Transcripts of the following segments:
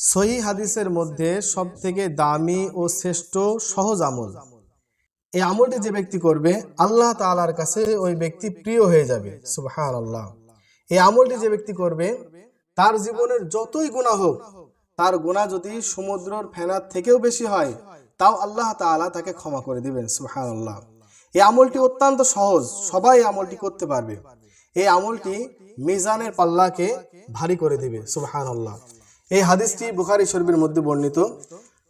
সহি হাদিসের মধ্যে সব থেকে দামি ও শ্রেষ্ঠ সহজ আমল। এই আমলটি যে ব্যক্তি করবে, আল্লাহ তাআলার কাছে ওই ব্যক্তি প্রিয় হয়ে যাবে। সুবহান আল্লাহ এই আমলটি যে ব্যক্তি করবে, তার জীবনের যতই গুণা হোক, তার গুণা যদি সমুদ্রর ফেনার থেকেও বেশি হয়, তাও আল্লাহ তাআলা তাকে ক্ষমা করে দিবেন। সুবহান আল্লাহ এই আমলটি অত্যন্ত সহজ, সবাই আমলটি করতে পারবে। এই আমলটি মিজানের পাল্লাকে ভারী করে দিবে। সুবহান আল্লাহ এই হাদিসটি বুখারি শরীফের মধ্যে বর্ণিত।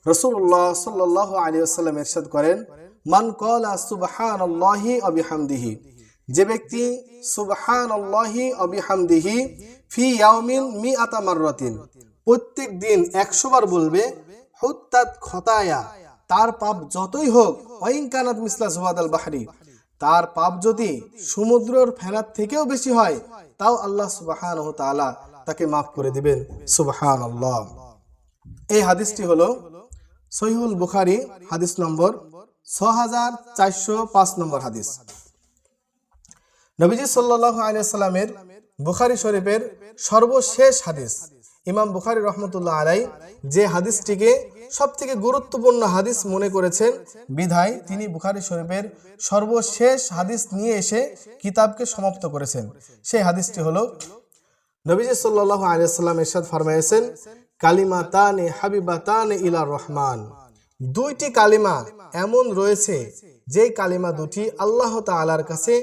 রসুল্লাহ সাল্লাহ আলী আসাল্লাম এরশাদ করেন, মান কলা সুবহান আল্লাহি অবিহামদিহি যে ব্যক্তি সুবহান আল্লাহি অবিহামদিহি ফি ইয়াউমিন মি আতা মাররাতিন, প্রত্যেক দিন একশো বার বলবে, হুত্তাত খতায়া তার পাপ যতই হোক ওয়াইনকানাত মিসলা সুবাদ আল বাহরি তার পাপ যদি সমুদ্রের ফেনার থেকেও বেশি হয়, তাও আল্লাহ সুবাহান তাআলা তাকে মাফ করে দিবেন। সুবাহান এই হাদিসটি হলো সহিহুল বুখারি, হাদিস নম্বর ছ নম্বর হাদিস। নবীজি সাল্লাহ আলিয়াল্লামের বুখারি শরীফের সর্বশেষ হাদিস, ইমাম বুখারি রহমতুল্লাহ আলাই যে হাদিসটিকে সব থেকে গুরুত্বপূর্ণ হাদিস মনে করেছেন, বিধায় তিনি বুখারি শরীফের সর্বশেষ হাদিস নিয়ে এসে কিতাবকে সমাপ্ত করেছেন। সেই হাদিসটি হলো নবীজি সাল্লাহ আলিয়াল্লাম এরশাদ ফরমাইছেন কালিমা তানে হাবিবা তানে ইলা রহমান। দুইটি কালিমা এমন রয়েছে যে কালিমা দুটি আল্লাহ তাআলার কাছে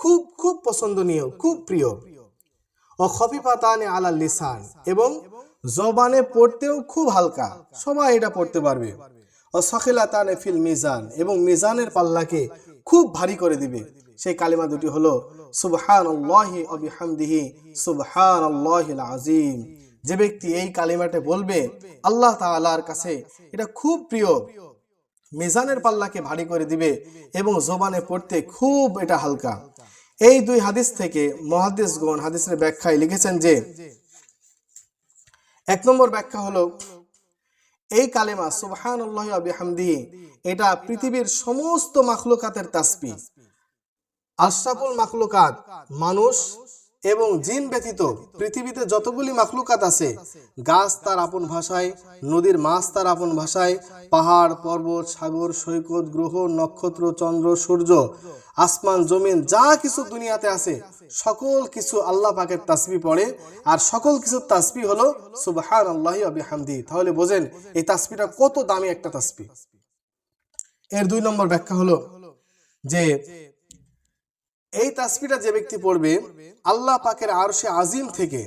খুব খুব পছন্দনীয়, খুব প্রিয়। ও খফিফা খফিফাতানে আলা লিসান এবং জবানে পড়তেও খুব হালকা, সবাই এটা পড়তে পারবে। ও সখিলাতানে ফিল মিজান এবং মিজানের পাল্লাকে খুব ভারী করে দিবে। সেই কালিমা দুটি হলো সুবহান আল্লাহি অবিহামদিহি সুবহান আল্লাহিল আজিম যে ব্যক্তি এই কালিমাটা বলবে, আল্লাহ তাআলার কাছে এটা খুব প্রিয়। মিজানের পাল্লাকে ভারী করে দিবে এবং জবানে পড়তে খুব এটা হালকা। এই দুই হাদিস থেকে মহাদিসগণ হাদিসের ব্যাখ্যায় লিখেছেন যে, এক নম্বর ব্যাখ্যা হলো, এই কালেমা সুবহান বিহামদিহি এটা পৃথিবীর সমস্ত মাখলুকাতের তাসবি আশরাফুল মাখলুকাত, মানুষ এবং জিন ব্যতীত পৃথিবীতে যতগুলি মাখলুকাত আছে, গাছ তার আপন ভাষায়, নদীর মাছ তার আপন ভাষায়, পাহাড়, পর্বত, সাগর, সৈকত, গ্রহ, নক্ষত্র, চন্দ্র, সূর্য, আসমান, জমিন, যা কিছু দুনিয়াতে আছে, সকল কিছু আল্লাহ পাকের তাসবি পড়ে, আর সকল কিছু তাসবি হলো সুবহান আল্লাহি আবিহামদি তাহলে বোঝেন, এই তাসবিটা কত দামি একটা তাসবি। এর দুই নম্বর ব্যাখ্যা হলো যে এই তাসবিটা যে ব্যক্তি পড়বে, আল্লাহ পাকের আরশে আজিম থেকে,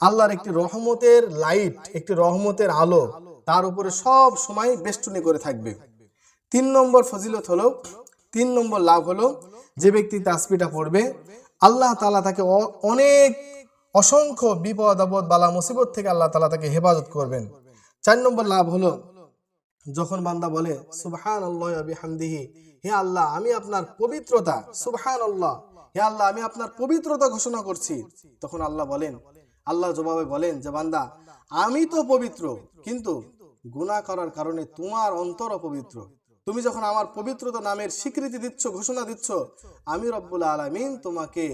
আল্লাহর একটি রহমতের লাইট একটি রহমতের আলো, তার উপরে সব সময় বেষ্টনী করে থাকবে। তিন নম্বর ফজিলত হলো, তিন নম্বর লাভ হলো, যে ব্যক্তি তাসবিটা পড়বে, আল্লাহ তালা তাকে অনেক অসংখ্য বিপদ আপদ বালা মুসিবত থেকে আল্লাহ তালা তাকে হেফাজত করবেন। চার নম্বর লাভ হলো যখন বান্দা বলে সুবহান আল্লাহ বিহামদিহি হে আল্লাহ, আমি আপনার পবিত্রতা সুবহান আল্লাহ হে আল্লাহ, আমি আপনার পবিত্রতা ঘোষণা করছি। তখন আল্লাহ বলেন, আল্লাহ জবাবে বলেন যে, বান্দা, আমি তো পবিত্র, কিন্তু গুনাহ করার কারণে তোমার অন্তর অপবিত্র। তুমি যখন আমার পবিত্রতা নামের স্বীকৃতি দিচ্ছ, ঘোষণা দিচ্ছ, আমি রব্বুল আলামিন তোমাকে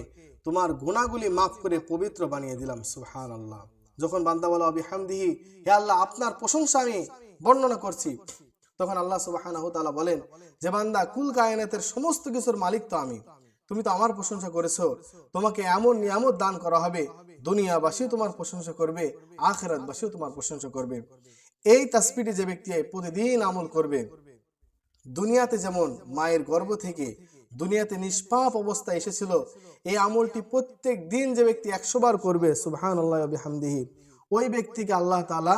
তোমার গুণাগুলি মাফ করে পবিত্র বানিয়ে দিলাম সুবহান আল্লাহ যখন বান্দা বলা বিহামদিহি হে আল্লাহ, আপনার প্রশংসা আমি বর্ণনা করছি। তখন আল্লাহ তাআলা বলেন, যে বান্দা, কুল কায়নাতের সমস্ত কিছুর মালিক তো আমি। তুমি তো আমার প্রশংসা করেছ। তোমাকে এমন নিয়ামত দান করা হবে, দুনিয়াবাসীও তোমার প্রশংসা করবে, আখেরাতবাসীও তোমার প্রশংসা করবে। এই তাসবিটি যে ব্যক্তি প্রতিদিন আমল করবে, দুনিয়াতে যেমন মায়ের গর্ভ থেকে দুনিয়াতে নিষ্পাপ অবস্থায় এসেছিল, এই আমলটি প্রত্যেক দিন যে ব্যক্তি একশো বার করবে সুবহান আল্লাহ বিহামদিহি, ওই ব্যক্তিকে আল্লাহ তাআলা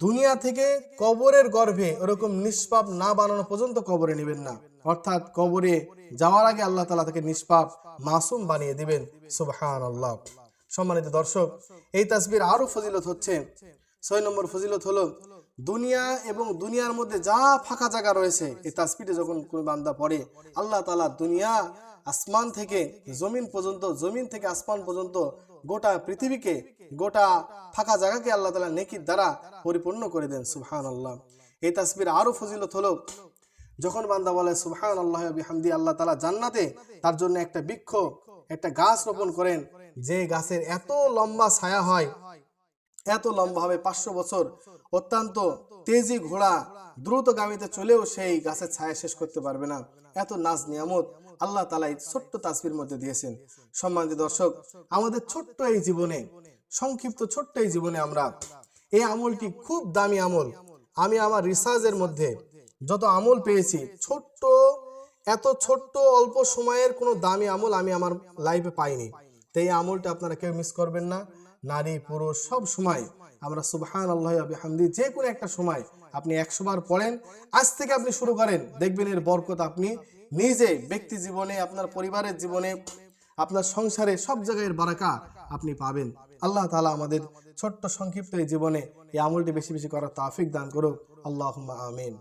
দুনিয়া থেকে কবরের গর্ভে ওরকম নিষ্পাপ না বানানো পর্যন্ত কবরে নেবেন না। অর্থাৎ কবরে যাওয়ার আগে আল্লাহ তালা তাকে নিষ্পাপ, মাসুম বানিয়ে দিবেন। সুবহান আল্লাহ সম্মানিত দর্শক, এই তাসবির আরও ফজিলত হচ্ছে। ছয় নম্বর ফজিলত হলো, দুনিয়া এবং দুনিয়ার মধ্যে যা ফাঁকা জায়গা রয়েছে, এই তাসবিটে যখন কোনো বান্দা পড়ে, আল্লাহ তালা দুনিয়া আসমান থেকে জমিন পর্যন্ত, জমিন থেকে আসমান পর্যন্ত গোটা পৃথিবীকে, গোটা ফাঁকা জায়গাকে আল্লাহ তালা নেকির দ্বারা পরিপূর্ণ করে দেন সুবহান আল্লাহ এই তাসবির আরও ফজিলত হলো, যখন বান্দা বলে সুবহান আল্লাহ হামদি আল্লাহ তালা জান্নাতে তার জন্য একটা বৃক্ষ, একটা গাছ রোপণ করেন, যে গাছের এত লম্বা ছায়া হয় এত লম্বা হবে পাঁচশো বছর অত্যন্ত তেজি ঘোড়া দ্রুতগামীতে চলেও সেই গাছের ছায়া শেষ করতে পারবে না। এত নাজ নিয়ামত আল্লাহ তালা এই ছোট্ট তাসবির মধ্যে দিয়েছেন। সম্মানিত দর্শক, আমাদের ছোট্ট এই জীবনে, সংক্ষিপ্ত ছোট্ট এই জীবনে আমরা এই আমলটি খুব দামি আমল। আমি আমার রিসার্চের মধ্যে যত আমল পেয়েছি, ছোট্ট, এত ছোট্ট, অল্প সময়ের কোনো দামি আমল আমি আমার লাইফে পাইনি। তো এই আমলটা আপনারা কেউ মিস করবেন না। নারী, পুরুষ, সব সময় আমরা সুবহান আল্লাহ হামদি যে কোনো একটা সময় আপনি একশো বার পড়েন, আজ থেকে আপনি শুরু করেন, দেখবেন এর বরকত আপনি নিজে, ব্যক্তি জীবনে, আপনার পরিবারের জীবনে, আপনার সংসারে সব জায়গায় এর বারাকা আপনি পাবেন। আল্লাহ তালা আমাদের ছোট্ট সংক্ষিপ্ত এই জীবনে এই আমলটি বেশি বেশি করার তাফিক দান করুক। আল্লাহ আমিন।